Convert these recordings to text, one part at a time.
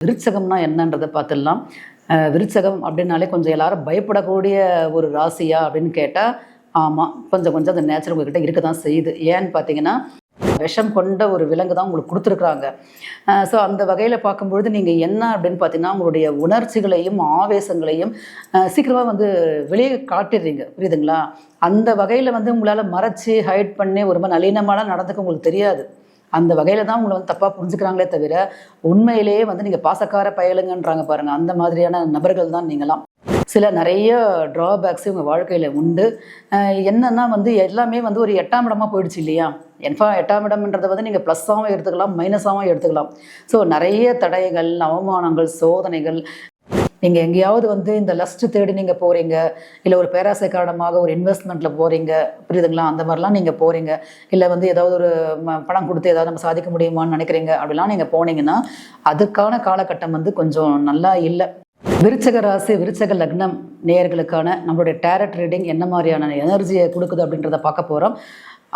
விருச்சகம்னா என்னன்றதை பார்த்துடலாம். அஹ் விருச்சகம் அப்படின்னாலே கொஞ்சம் எல்லாரும் பயப்படக்கூடிய ஒரு ராசியா அப்படின்னு கேட்டால் ஆமாம் கொஞ்சம் கொஞ்சம் அந்த நேச்சர் உங்ககிட்ட இருக்க தான் செய்யுது. ஏன்னு பார்த்தீங்கன்னா விஷம் கொண்ட ஒரு விலங்கு தான் உங்களுக்கு கொடுத்துருக்குறாங்க. ஸோ அந்த வகையில் பார்க்கும்பொழுது நீங்கள் என்ன அப்படின்னு பார்த்தீங்கன்னா உங்களுடைய உணர்ச்சிகளையும் ஆவேசங்களையும் சீக்கிரமாக வந்து வெளியே காட்டிடுறீங்க. புரியுதுங்களா? அந்த வகையில் வந்து உங்களால் மறைச்சி ஹைட் பண்ணி ஒரு மாதிரி நளினமாலாம் நடந்துக்க உங்களுக்கு தெரியாது. அந்த வகையில் தான் உங்களை வந்து தப்பாக புரிஞ்சுக்கிறாங்களே தவிர உண்மையிலேயே வந்து நீங்கள் பாசக்கார பயலுங்கன்றாங்க பாருங்கள் அந்த மாதிரியான நபர்கள் தான் நீங்களாம் சில நிறைய ட்ராபேக்ஸ் உங்கள் வாழ்க்கையில் உண்டு. என்னென்னா என்னன்னா வந்து எல்லாமே வந்து ஒரு எட்டாம் இடமாக போயிடுச்சு இல்லையா? என்ஃபா எட்டாம் இடம்ன்றதை வந்து நீங்கள் ப்ளஸ்ஸாகவும் எடுத்துக்கலாம் மைனஸாகவும் எடுத்துக்கலாம். ஸோ நிறைய தடைகள் அவமானங்கள் சோதனைகள் நீங்கள் எங்கேயாவது வந்து இந்த லஸ்ட் தேடி நீங்கள் போகிறீங்க இல்லை ஒரு பேராசை காரணமாக ஒரு இன்வெஸ்ட்மெண்ட்டில் போகிறீங்க புரியுதுங்களா? அந்த மாதிரிலாம் நீங்கள் போகிறீங்க இல்லை வந்து ஏதாவது ஒரு பணம் கொடுத்து ஏதாவது நம்ம சாதிக்க முடியுமான்னு நினைக்கிறீங்க அப்படிலாம் நீங்கள் போனீங்கன்னா அதுக்கான காலகட்டம் வந்து கொஞ்சம் நல்லா இல்லை. விருச்சக ராசி விருச்சக லக்னம் நேயர்களுக்கான நம்மளுடைய டேரட் ரீடிங் என்ன மாதிரியான எனர்ஜியை கொடுக்குது அப்படின்றத பார்க்க போகிறோம்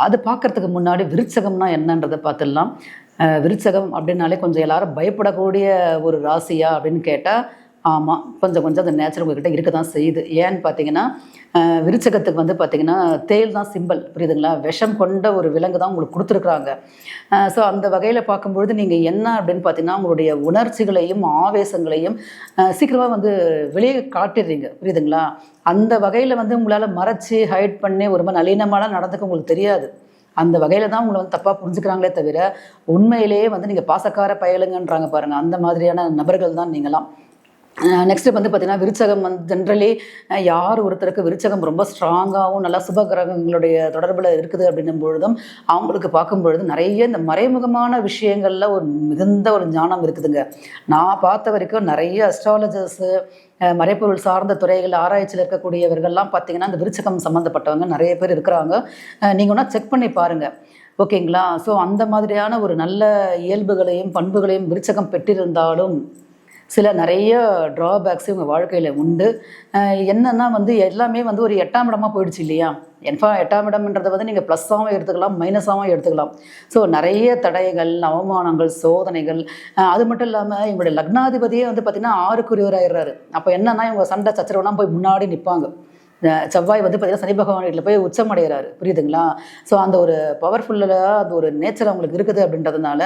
அது பார்க்கறதுக்கு முன்னாடி விருச்சகம்னா என்னன்றதை பார்த்துடலாம். விருச்சகம் அப்படின்னாலே கொஞ்சம் எல்லாரும் பயப்படக்கூடிய ஒரு ராசியா அப்படின்னு கேட்டால் ஆமாம் கொஞ்சம் கொஞ்சம் அந்த நேச்சர் உங்ககிட்ட இருக்க தான் செய்யுது. ஏன்னு பார்த்தீங்கன்னா விருச்சகத்துக்கு வந்து பார்த்தீங்கன்னா தேல் தான் சிம்பல் புரியுதுங்களா? விஷம் கொண்ட ஒரு விலங்கு தான் உங்களுக்கு கொடுத்துருக்குறாங்க. ஸோ அந்த வகையில் பார்க்கும்பொழுது நீங்கள் என்ன அப்படின்னு பார்த்தீங்கன்னா உங்களுடைய உணர்ச்சிகளையும் ஆவேசங்களையும் சீக்கிரமாக வந்து வெளியே காட்டிடுறீங்க புரியுதுங்களா? அந்த வகையில் வந்து உங்களால் மறைச்சி ஹைட் பண்ணி ஒரு மாதிரி நளினமாலாம் நடந்துக்க உங்களுக்கு தெரியாது. அந்த வகையில் தான் உங்களை வந்து தப்பாக புரிஞ்சுக்கிறாங்களே தவிர உண்மையிலேயே வந்து நீங்கள் பாசக்கார பயலுங்கன்றாங்க பாருங்கள் அந்த மாதிரியான நபர்கள் தான் நீங்களாம். நெக்ஸ்ட் வந்து பார்த்தீங்கன்னா விருச்சகம் வந்து ஜென்ரலி யார் ஒருத்தருக்கு விருச்சகம் ரொம்ப ஸ்ட்ராங்காகவும் நல்லா சுப கிரகங்களுடைய தொடர்பில் இருக்குது அப்படின்னும் பொழுதும் அவங்களுக்கு பார்க்கும் பொழுது நிறைய இந்த மறைமுகமான விஷயங்களில் ஒரு மிகுந்த ஒரு ஞானம் இருக்குதுங்க. நான் பார்த்த வரைக்கும் நிறைய அஸ்ட்ராலஜர்ஸு மறைப்பொருள் சார்ந்த துறைகள் ஆராய்ச்சியில் இருக்கக்கூடியவர்கள்லாம் பார்த்தீங்கன்னா இந்த விருச்சகம் சம்மந்தப்பட்டவங்க நிறைய பேர் இருக்கிறாங்க. நீங்கள் ஒன்றா செக் பண்ணி பாருங்கள் ஓகேங்களா? ஸோ அந்த மாதிரியான ஒரு நல்ல இயல்புகளையும் பண்புகளையும் விருச்சகம் பெற்றிருந்தாலும் சில நிறைய ட்ராபேக்ஸ் இவங்க வாழ்க்கையில் உண்டு. என்னென்னா என்னன்னா வந்து எல்லாமே வந்து ஒரு எட்டாம் இடமாக போயிடுச்சு இல்லையா? என்ஃபா எட்டாம் இடம்ன்றதை வந்து நீங்கள் ப்ளஸ்ஸாகவும் எடுத்துக்கலாம் மைனஸாகவும் எடுத்துக்கலாம். ஸோ நிறைய தடைகள் அவமானங்கள் சோதனைகள் அது மட்டும் இல்லாமல் இவங்களுடைய லக்னாதிபதியே வந்து பார்த்திங்கன்னா ஆறுக்குரியவராயிடுறாரு. அப்போ என்னென்னா இவங்க சண்டை சச்சரவுலாம் போய் முன்னாடி நிற்பாங்க செவ்வாய் வந்து பார்த்தீங்கன்னா சனி பகவான் வீட்டில் போய் உச்சம் அடைகிறாரு புரியுதுங்களா? ஸோ அந்த ஒரு பவர்ஃபுல்லாக அது ஒரு நேச்சர் அவங்களுக்கு இருக்குது அப்படின்றதுனால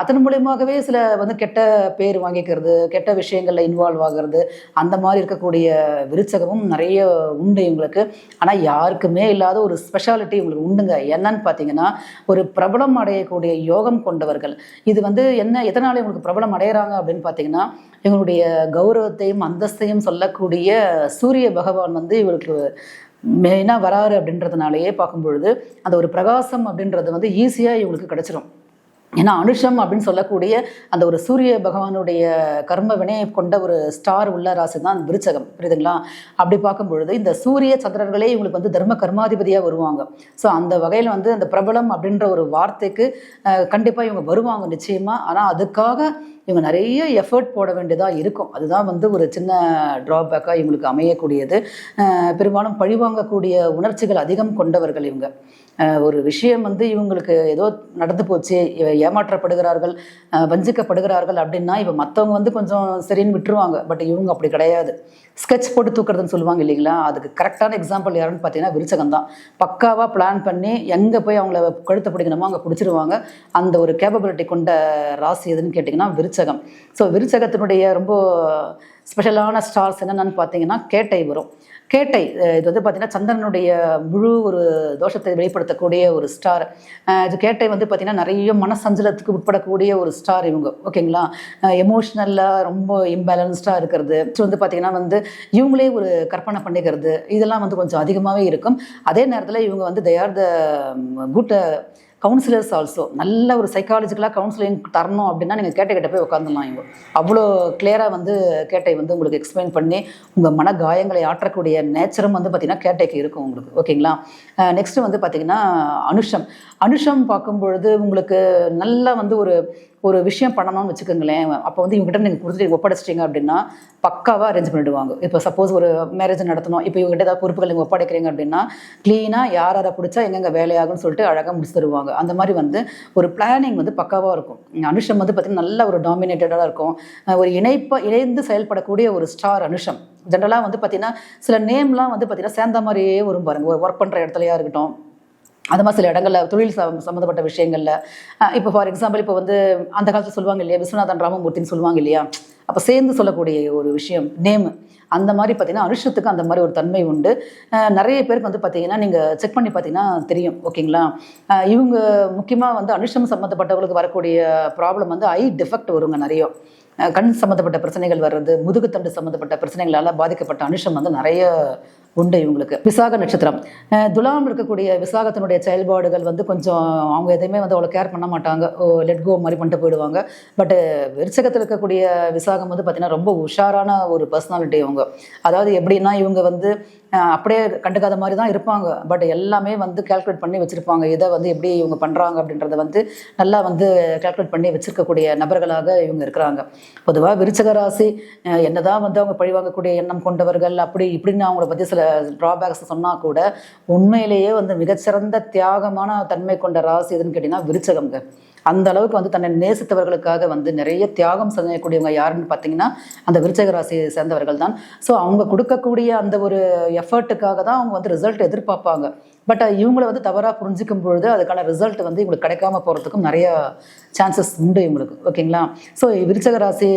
அதன் மூலியமாகவே சில வந்து கெட்ட பேர் வாங்கிக்கிறது கெட்ட விஷயங்களில் இன்வால்வ் ஆகிறது அந்த மாதிரி இருக்கக்கூடிய விருச்சகமும் நிறைய உண்டு இவங்களுக்கு. ஆனால் யாருக்குமே இல்லாத ஒரு ஸ்பெஷாலிட்டி இவங்களுக்கு உண்டுங்க. என்னன்னு பார்த்தீங்கன்னா ஒரு பிரபலம் அடையக்கூடிய யோகம் கொண்டவர்கள். இது வந்து என்ன எதனால இவங்களுக்கு பிரபலம் அடைகிறாங்க அப்படின்னு பார்த்தீங்கன்னா இவங்களுடைய கௌரவத்தையும் அந்தஸ்தையும் சொல்லக்கூடிய சூரிய பகவான் வந்து இவருக்கு மெயினாக வராரு அப்படின்றதுனாலயே பார்க்கும் பொழுது அந்த ஒரு பிரகாசம் அப்படின்றது வந்து ஈஸியாக இவங்களுக்கு கிடச்சிரும். ஏன்னா அனுஷம் அப்படின்னு சொல்லக்கூடிய அந்த ஒரு சூரிய பகவானுடைய கர்ம வினையை கொண்ட ஒரு ஸ்டார் உள்ள ராசி தான் விருச்சகம். புரியுதுங்களா? அப்படி பார்க்கும் பொழுது இந்த சூரிய சந்திரர்களே இவங்களுக்கு வந்து தர்ம கர்மாதிபதியாக வருவாங்க. ஸோ அந்த வகையில் வந்து அந்த பிரபலம் அப்படின்ற ஒரு வார்த்தைக்கு கண்டிப்பாக இவங்க வருவாங்க நிச்சயமாக ஆனால் அதுக்காக இவங்க நிறைய எஃபர்ட் போட வேண்டியதாக இருக்கும். அதுதான் வந்து ஒரு சின்ன ட்ராபேக்காக இவங்களுக்கு அமையக்கூடியது. பெரும்பாலும் பழிவாங்கக்கூடிய உணர்ச்சிகள் அதிகம் கொண்டவர்கள் இவங்க. ஒரு விஷயம் வந்து இவங்களுக்கு ஏதோ நடந்து போச்சு இவ ஏமாற்றப்படுகிறார்கள் வஞ்சிக்கப்படுகிறார்கள் அப்படின்னா இப்போ மற்றவங்க வந்து கொஞ்சம் சரின்னு விட்டுருவாங்க. பட் இவங்க அப்படி கிடையாது. ஸ்கெட்ச் போட்டு தூக்குறதுன்னு சொல்லுவாங்க இல்லைங்களா? அதுக்கு கரெக்டான எக்ஸாம்பிள் யாருன்னு பார்த்தீங்கன்னா விருச்சகம் தான். பக்காவாக பிளான் பண்ணி எங்கே போய் அவங்கள கழுத்தை பிடிக்கணுமோ அங்கே பிடிச்சிருவாங்க. அந்த ஒரு கேப்பபிலிட்டி கொண்ட ராசி எதுன்னு கேட்டிங்கன்னா விருச்சகம். ஸோ விருச்சகத்தினுடைய ரொம்ப ஸ்பெஷலான ஸ்டார்ஸ் என்னென்னு பார்த்தீங்கன்னா கேட்டை வரும் கேட்டை இது வந்து பார்த்தீங்கன்னா சந்திரனுடைய முழு ஒரு தோஷத்தை வெளிப்படுத்தக்கூடிய ஒரு ஸ்டார் இது கேட்டை வந்து பார்த்தீங்கன்னா நிறைய மனசஞ்சலத்துக்கு உட்படக்கூடிய ஒரு ஸ்டார் இவங்க. ஓகேங்களா? எமோஷ்னலாக ரொம்ப இம்பேலன்ஸ்டாக இருக்கிறது. ஸோ வந்து பார்த்தீங்கன்னா வந்து இவங்களே ஒரு கற்பனை பண்ணிக்கிறது. இதெல்லாம் வந்து கொஞ்சம் அதிகமாகவே இருக்கும். அதே நேரத்தில் இவங்க வந்து they are the good counsellors also நல்ல ஒரு சைக்காலஜிக்கலாக கவுன்சிலிங் தரணும் அப்படின்னா நீங்கள் கேட்ட கிட்ட போய் உட்காந்துலாம் இவங்க. அவ்வளோ கிளியராக வந்து கேட்டை வந்து உங்களுக்கு எக்ஸ்பிளைன் பண்ணி உங்கள் மன காயங்களை ஆற்றக்கூடிய நேச்சரும் வந்து பார்த்திங்கன்னா கேட்டைக்கு இருக்கும் உங்களுக்கு. ஓகேங்களா நெக்ஸ்ட்டு வந்து பார்த்திங்கன்னா அனுஷம். அனுஷம் பார்க்கும்பொழுது உங்களுக்கு நல்லா வந்து ஒரு ஒரு விஷயம் பண்ணணும்னு வச்சுக்கோங்களேன். அப்போ வந்து இவங்ககிட்ட நீங்கள் கொடுத்துட்டு ஒப்படைச்சிட்டீங்க அப்படின்னா பக்காவாக அரேஞ்ச் பண்ணிடுவாங்க. இப்போ சப்போஸ் ஒரு மேரேஜ் நடத்தணும். இப்போ இவங்ககிட்ட ஏதாவது பொறுப்புகள் நீங்கள் ஒப்படைக்கிறீங்க அப்படின்னா க்ளீனாக யார் யாரை பிடிச்சா எங்கெங்கே வேலையாகும்னு சொல்லிட்டு அழகாக முடிச்சு தருவாங்க. அந்த மாதிரி வந்து ஒரு பிளானிங் வந்து பக்காவாக இருக்கும். அனுஷம் வந்து பார்த்திங்கன்னா நல்ல ஒரு டாமினேட்டடாக இருக்கும். ஒரு இணைப்பாக இணைந்து செயல்படக்கூடிய ஒரு ஸ்டார் அனுஷம். ஜென்ரலாக வந்து பார்த்திங்கன்னா சில நேம்லாம் வந்து பார்த்திங்கன்னா சேர்ந்த மாதிரியே வரும் பாருங்கள் ஒரு ஒர்க் பண்ணுற இடத்துலையாக இருக்கட்டும். அது மாதிரி சில இடங்களில் தொழில் சம்மந்தப்பட்ட விஷயங்களில். இப்போ ஃபார் எக்ஸாம்பிள் இப்போ வந்து அந்த காலத்தில் சொல்லுவாங்க இல்லையா விஸ்வநாதன் ராமமூர்த்தின்னு சொல்லுவாங்க இல்லையா? அப்போ சேர்ந்து சொல்லக்கூடிய ஒரு விஷயம் நேம் அந்த மாதிரி பார்த்தீங்கன்னா அனுஷத்துக்கு அந்த மாதிரி ஒரு தன்மை உண்டு. நிறைய பேருக்கு வந்து பார்த்தீங்கன்னா நீங்கள் செக் பண்ணி பார்த்தீங்கன்னா தெரியும் ஓகேங்களா? இவங்க முக்கியமாக வந்து அனுஷம் சம்மந்தப்பட்டவங்களுக்கு வரக்கூடிய ப்ராப்ளம் வந்து ஐ டிஃபெக்ட் வருங்க நிறைய. கண் சம்மந்தப்பட்ட பிரச்சனைகள் வர்றது முதுகுத்தண்டு சம்மந்தப்பட்ட பிரச்சனைகளால் பாதிக்கப்பட்ட அனுஷம் வந்து நிறைய உண்டு இவங்களுக்கு. விசாக நட்சத்திரம். துலாம் இருக்கக்கூடிய விசாகத்தினுடைய செயல்பாடுகள் வந்து கொஞ்சம் அவங்க எதையுமே வந்து அவ்வளோ கேர் பண்ண மாட்டாங்க. லெட் கோ மாதிரி பண்ணிட்டு போயிடுவாங்க. பட்டு விருச்சகத்தில் இருக்கக்கூடிய விசாகம் வந்து பார்த்திங்கன்னா ரொம்ப உஷாரான ஒரு பர்சனாலிட்டி அவங்க அதாவது எப்படின்னா இவங்க வந்து அப்படியே கண்டுக்காத மாதிரி தான் இருப்பாங்க. பட் எல்லாமே வந்து கால்குலேட் பண்ணி வச்சுருப்பாங்க. இதை வந்து எப்படி இவங்க பண்ணுறாங்க அப்படின்றத வந்து நல்லா வந்து கால்குலேட் பண்ணி வச்சுருக்கக்கூடிய நபர்களாக இவங்க இருக்கிறாங்க. பொதுவாக விருச்சக ராசி என்ன என்னதான் வந்து அவங்க பழிவாங்கக்கூடிய எண்ணம் கொண்டவர்கள் அப்படி இப்படின்னு அவங்கள பற்றி சில ட்ராபேக்ஸ் சொன்னால் கூட உண்மையிலேயே வந்து மிகச்சிறந்த தியாகமான தன்மை கொண்ட ராசி எதுன்னு கேட்டிங்கன்னா விருச்சகம்ங்க. அந்த அளவுக்கு வந்து தன்னை நேசித்தவர்களுக்காக வந்து நிறைய தியாகம் செய்யக்கூடியவங்க யாருன்னு பார்த்தீங்கன்னா அந்த விருச்சக ராசியை சேர்ந்தவர்கள் தான். ஸோ அவங்க கொடுக்கக்கூடிய அந்த ஒரு எஃபர்ட்டுக்காக தான் அவங்க வந்து ரிசல்ட் எதிர்பார்ப்பாங்க. பட் இவங்களை வந்து தவறாக புரிஞ்சிக்கும் பொழுது அதுக்கான ரிசல்ட் வந்து இவங்களுக்கு கிடைக்காம போகிறதுக்கும் நிறைய சான்சஸ் உண்டு இவங்களுக்கு. ஓகேங்களா ஸோ விருச்சக ராசி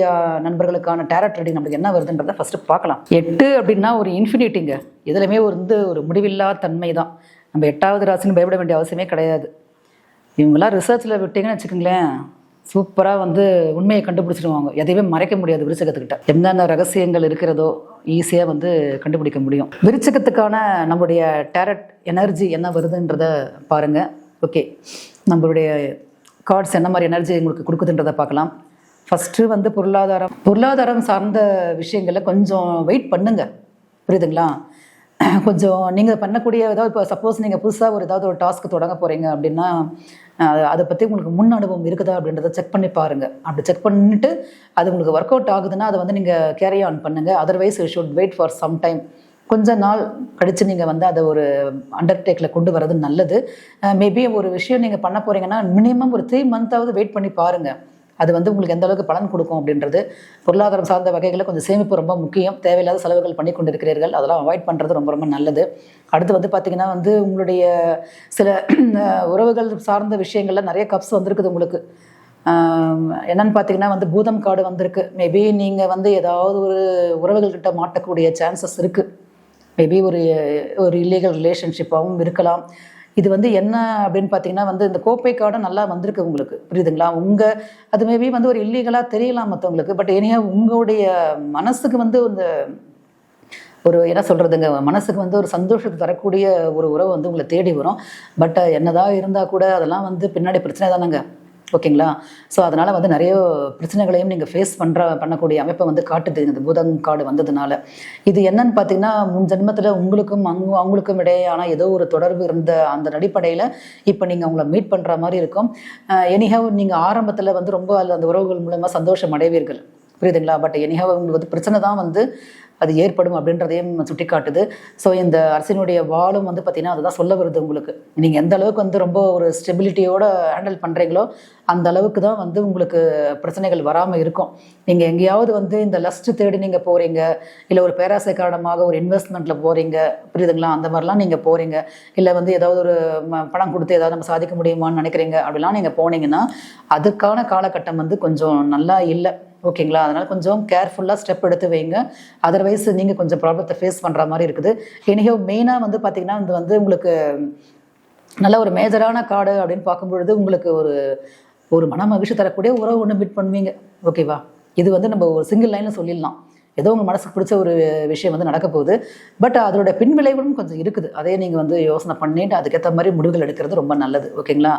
நண்பர்களுக்கான டேரட் ரெடி நம்மளுக்கு என்ன வருதுன்றதை ஃபஸ்ட்டு பார்க்கலாம். எட்டு அப்படின்னா ஒரு இன்ஃபினிட்டிங்க இதுலையுமே ஒரு வந்து ஒரு முடிவில்லா தன்மை தான். நம்ம எட்டாவது ராசின்னு பயப்பட வேண்டிய அவசியமே கிடையாது. இவங்கெல்லாம் ரிசர்ச்சில் விட்டீங்கன்னு வச்சுக்கோங்களேன் சூப்பராக வந்து உண்மையை கண்டுபிடிச்சிடுவாங்க. எதையுமே மறைக்க முடியாது விருச்சகத்துக்கிட்ட. என்னென்ன ரகசியங்கள் இருக்கிறதோ ஈஸியாக வந்து கண்டுபிடிக்க முடியும். விருச்சகத்துக்கான நம்மளுடைய டேரட் எனர்ஜி என்ன வருதுன்றத பாருங்கள் ஓகே நம்மளுடைய கார்ட்ஸ் என்ன மாதிரி எனர்ஜி உங்களுக்கு கொடுக்குதுன்றதை பார்க்கலாம். ஃபஸ்ட்டு வந்து பொருளாதாரம். பொருளாதாரம் சார்ந்த விஷயங்களை கொஞ்சம் வெயிட் பண்ணுங்கள் புரியுதுங்களா? கொஞ்சம் நீங்கள் பண்ணக்கூடிய ஏதாவது இப்போ சப்போஸ் நீங்கள் புதுசாக ஒரு ஏதாவது ஒரு டாஸ்க் தொடங்க போகிறீங்க அப்படின்னா அதை பற்றி உங்களுக்கு முன் அனுபவம் இருக்குதா அப்படின்றத செக் பண்ணி பாருங்கள் அப்படி செக் பண்ணிட்டு அது உங்களுக்கு ஒர்க் அவுட் ஆகுதுன்னா அதை வந்து நீங்கள் கேரி ஆன் பண்ணுங்கள் otherwise you should wait for some time கொஞ்ச நாள் கழித்து நீங்கள் வந்து அதை ஒரு அண்டர்டேக்கில் கொண்டு வர்றது நல்லது. மேபி ஒரு விஷயம் நீங்கள் பண்ண போகிறீங்கன்னா மினிமம் ஒரு த்ரீ மந்த்தாவது வெயிட் பண்ணி பாருங்கள் அது வந்து உங்களுக்கு எந்த அளவுக்கு பலன் கொடுக்கும் அப்படின்றது பொருளாதாரம் சார்ந்த வகைகளில் கொஞ்சம் சேமிப்பு ரொம்ப முக்கியம். தேவையில்லாத செலவுகள் பண்ணி கொண்டிருக்கிறீர்கள். அதெல்லாம் அவாய்ட் பண்ணுறது ரொம்ப ரொம்ப நல்லது. அடுத்து வந்து பார்த்திங்கன்னா வந்து உங்களுடைய சில உறவுகள் சார்ந்த விஷயங்களில் நிறைய கப்ஸ் வந்திருக்குது உங்களுக்கு. என்னன்னு பார்த்தீங்கன்னா வந்து பூதம் காடு வந்திருக்கு. மேபி நீங்கள் வந்து ஏதாவது ஒரு உறவுகள்கிட்ட மாட்டக்கூடிய சான்சஸ் இருக்குது மேபி ஒரு ஒரு இல்லீகல் ரிலேஷன்ஷிப்பாகவும் இருக்கலாம். இது வந்து என்ன அப்படின்னு பார்த்தீங்கன்னா வந்து இந்த கோப்பை கார்டும் நல்லா வந்திருக்கு உங்களுக்கு. புரியுதுங்களா? உங்கள் அது மேபி வந்து ஒரு இல்லீகலாக தெரியலாம் மற்றவங்களுக்கு பட் ஏனையா உங்களுடைய மனசுக்கு வந்து இந்த ஒரு என்ன சொல்கிறதுங்க மனசுக்கு வந்து ஒரு சந்தோஷத்தை தரக்கூடிய ஒரு உறவு வந்து உங்களை தேடி வரும். பட் என்னதான் இருந்தால் கூட அதெல்லாம் வந்து பின்னாடி பிரச்சனை தானேங்க. ஓகேங்களா? ஸோ அதனால் வந்து நிறைய பிரச்சனைகளையும் நீங்கள் ஃபேஸ் பண்ணுற பண்ணக்கூடிய அமைப்பை வந்து காட்டுது இந்த பூதம் கார்டு வந்ததுனால. இது என்னன்னு பார்த்தீங்கன்னா முன் ஜென்மத்தில் உங்களுக்கும் அங் அவங்களுக்கும் இடையேயான ஏதோ ஒரு தொடர்பு இருந்த அந்த அடிப்படையில் இப்போ நீங்கள் அவங்கள மீட் பண்ணுற மாதிரி இருக்கும். எனிஹவ் நீங்கள் ஆரம்பத்தில் வந்து ரொம்ப அதில் அந்த உறவுகள் மூலமாக சந்தோஷம் அடைவீர்கள். புரியுதுங்களா? பட் எனிஹவ் உங்களுக்கு வந்து பிரச்சனை தான் வந்து அது ஏற்படும் அப்படின்றதையும் சுட்டி காட்டுது ஸோ இந்த அரசினுடைய வாழும் வந்து பார்த்திங்கன்னா அதுதான் சொல்ல வருது உங்களுக்கு. நீங்கள் எந்த அளவுக்கு வந்து ரொம்ப ஒரு ஸ்டெபிலிட்டியோட ஹேண்டில் பண்ணுறீங்களோ அந்த அளவுக்கு தான் வந்து உங்களுக்கு பிரச்சனைகள் வராமல் இருக்கும். நீங்கள் எங்கேயாவது வந்து இந்த லஸ்ட் தேடி நீங்கள் போகிறீங்க இல்லை ஒரு பேராசை காரணமாக ஒரு இன்வெஸ்ட்மெண்ட்டில் போகிறீங்க புரியுதுங்களா? அந்த மாதிரிலாம் நீங்கள் போகிறீங்க இல்லை வந்து ஏதாவது ஒரு பணம் கொடுத்து ஏதாவது நம்ம சாதிக்க முடியுமான்னு நினைக்கிறீங்க அப்படிலாம் நீங்கள் போனீங்கன்னா அதுக்கான காலகட்டம் வந்து கொஞ்சம் நல்லா இல்லை. ஓகேங்களா? அதனால் கொஞ்சம் கேர்ஃபுல்லாக ஸ்டெப் எடுத்து வைங்க. அதர்வைஸ் நீங்கள் கொஞ்சம் ப்ராப்ளத்தை ஃபேஸ் பண்ணுற மாதிரி இருக்குது. எனிஹோ மெயினாக வந்து பார்த்திங்கன்னா இது வந்து உங்களுக்கு நல்ல ஒரு மேஜரான கார்டு அப்படின்னு பார்க்கும்பொழுது உங்களுக்கு ஒரு ஒரு மன மகிழ்ச்சி தரக்கூடிய உறவு ஒன்று மீட் பண்ணுவீங்க. ஓகேவா? இது வந்து நம்ம ஒரு சிங்கிள் லைனில் சொல்லிடலாம். ஏதோ உங்கள் மனசுக்கு பிடிச்ச ஒரு விஷயம் வந்து நடக்க போகுது. பட் அதோட பின்விளைவும் கொஞ்சம் இருக்குது. அதே நீங்கள் வந்து யோசனை பண்ணிட்டு அதுக்கேற்ற மாதிரி முடிவுகள் எடுக்கிறது ரொம்ப நல்லது. ஓகேங்களா?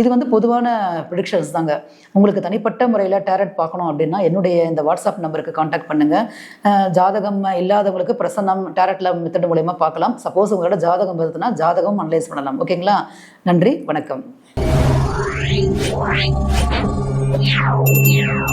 இது வந்து பொதுவான ப்ரிடிக்ஷன்ஸ் தாங்க. உங்களுக்கு தனிப்பட்ட முறையில் டேரட் பார்க்கணும் அப்படின்னா என்னுடைய இந்த வாட்ஸ்அப் நம்பருக்கு காண்டாக்ட் பண்ணுங்கள் ஜாதகம் இல்லாதவங்களுக்கு பிரசன்னம் டேரட்டில் மெத்தட் மூலயமா பார்க்கலாம். சப்போஸ் உங்களோட ஜாதகம் வருதுன்னா ஜாதகம் அனலைஸ் பண்ணலாம். ஓகேங்களா? நன்றி. வணக்கம்.